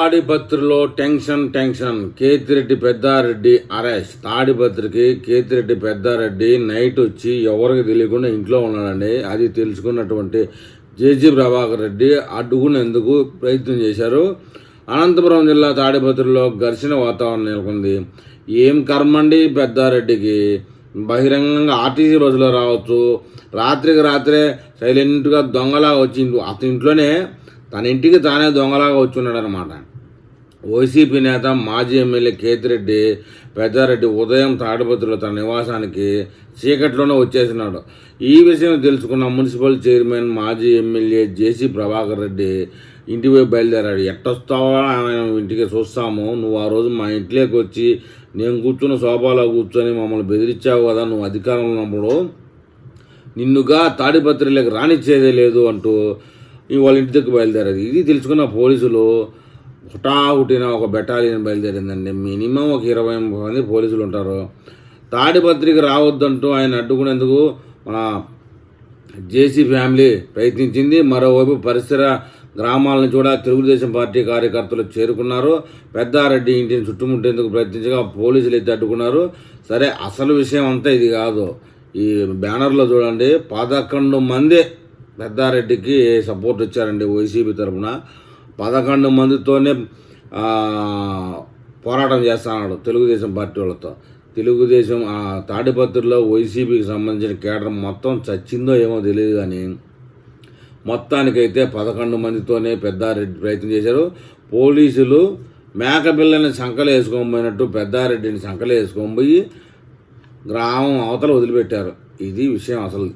తాడిపత్రిలో tension tension. Kethireddy Peddareddy arrest. తాడిపత్రికి Kethireddy Peddareddy night వచ్చి ఎవరికి తెలియకుండా ఇంట్లో ఉన్నాడండి. అది తెలుసుకున్నటువంటి జేజీ ప్రభాకర్ రెడ్డి అడ్డుకునేందుకు ప్రయత్నం చేశారు. అనంతపురం జిల్లా తాడిపత్రిలో ఘర్షణ వాతావరణం నెలకొంది. ఏం కర్మండి పెద్దారెడ్డికి? బహిరంగంగా ఆర్టీసీ బస్సులో రావచ్చు. రాత్రికి రాత్రే సైలెంట్గా దొంగలాగా వచ్చి అతని ఇంట్లోనే తన ఇంటికి తానే దొంగలాగా వచ్చి ఉన్నాడనమాట వైసీపీ నేత మాజీ ఎమ్మెల్యే కేతిరెడ్డి పెద్దారెడ్డి ఉదయం తాడిపత్రిలో తన నివాసానికి చీకట్లోనే వచ్చేసినాడు. ఈ విషయం తెలుసుకున్న మున్సిపల్ చైర్మన్ మాజీ ఎమ్మెల్యే జేసీ ప్రభాకర్ రెడ్డి ఇంటివైపు బయలుదేరాడు. ఎట్టొస్తావా ఆయన ఇంటికి చూస్తాము నువ్వు ఆ రోజు మా ఇంట్లోకి వచ్చి నేను కూర్చున్న సోఫాలో కూర్చొని మమ్మల్ని బెదిరించావు కదా నువ్వు అధికారంలో ఉన్నప్పుడు నిన్నుగా తాడిపత్రిలోకి రానిచ్చేదే లేదు అంటూ వాళ్ళ ఇంటి దగ్గర బయలుదేరారు. ఇది తెలుసుకున్న పోలీసులు హుటాహుటిన ఒక బెటాలియన్ బయలుదేరిందండి. మినిమం ఒక ఇరవై ముప్పై మంది పోలీసులు ఉంటారు. తాడిపత్రికి రావద్దంటూ ఆయన అడ్డుకునేందుకు మన జేసీ ఫ్యామిలీ ప్రయత్నించింది. మరోవైపు పరిసర గ్రామాలను కూడా తెలుగుదేశం పార్టీ కార్యకర్తలు చేరుకున్నారు. పెద్దారెడ్డి ఇంటిని చుట్టుముట్టేందుకు ప్రయత్నించగా పోలీసులు అయితే అడ్డుకున్నారు. సరే అసలు విషయం అంతా ఇది కాదు. ఈ బ్యానర్లో చూడండి పదకొండు మంది పెద్దారెడ్డికి సపోర్ట్ ఇచ్చారండి వైసీపీ తరఫున పదకొండు మందితోనే పోరాటం చేస్తున్నాడు తెలుగుదేశం పార్టీ వాళ్ళతో. తెలుగుదేశం ఆ తాడిపత్రిలో వైసీపీకి సంబంధించిన కేడర్ మొత్తం చచ్చిందో ఏమో తెలియదు కానీ మొత్తానికైతే పదకొండు మందితోనే పెద్దారెడ్డి ప్రయత్నం చేశారు. పోలీసులు మేకపిల్లని సంకలు వేసుకోబోయినట్టు పోయినట్టు పెద్దారెడ్డిని సంకలు వేసుకొని పోయి గ్రామం అవతల వదిలిపెట్టారు. ఇది విషయం అసలు.